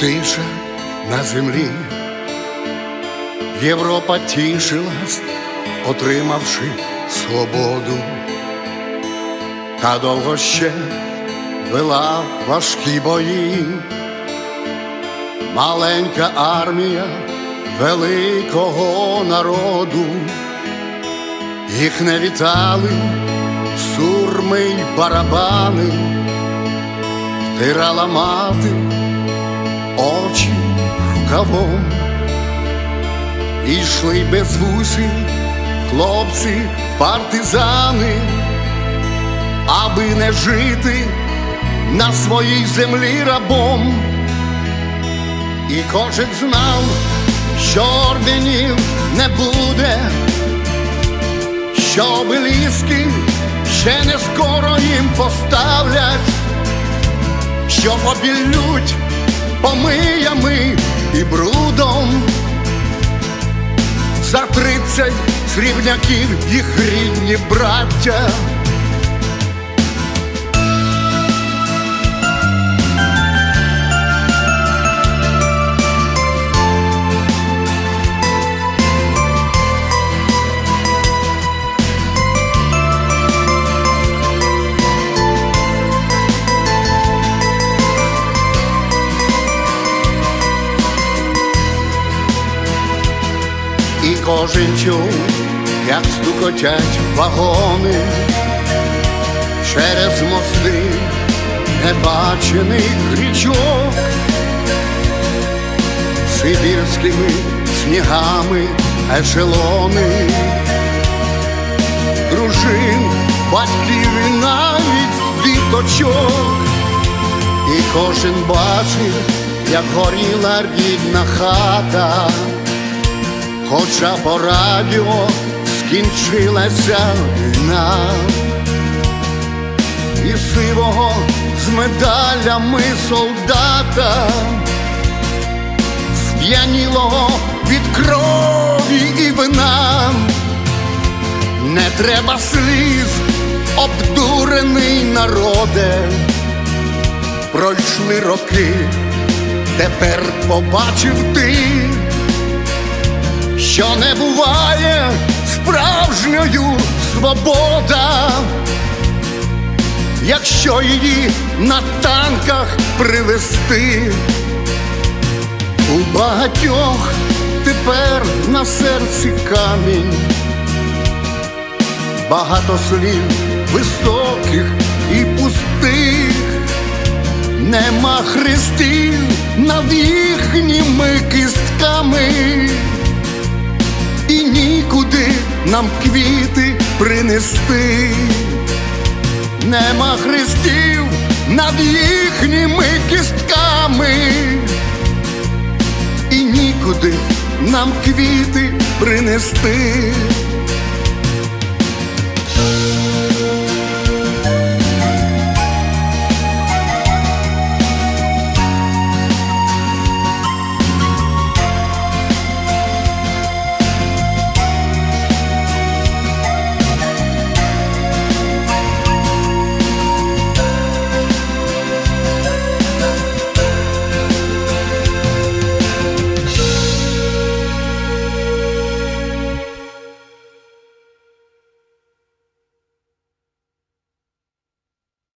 тиша на землі. Європа тішилась, отримавши свободу, та довго ще вела важкі бої. Маленька армія великого народу, їх не вітали сурми й барабани, втирала мати очі рукавом, ішли без вусів хлопці партизани, аби не жити на своїй землі рабом. І кожен знав, що орденів не буде, що обеліски ще не скоро їм поставлять, що обілють помиями і брудом. За тридцять срібняків їх рідні браття. Чув, як стукотять вагони. Через мости небачених річок, сибірськими снігами ешелони, дружин, батьків і навіть діточок, і кожен бачив, як горіла рідна хата хоча по радіо скінчилася війна, і сивого з медалями солдата, сп'янілого від крові і вина, не треба сліз, обдурений народе, пройшли роки, тепер побачив ти що не буває справжньою свобода, якщо її на танках привезти, у багатьох тепер на серці камінь, багато слів високих і пустих, нема хрестів над їхніми нам квіти принести, нема хрестів над їхніми кістками, і нікуди нам квіти принести.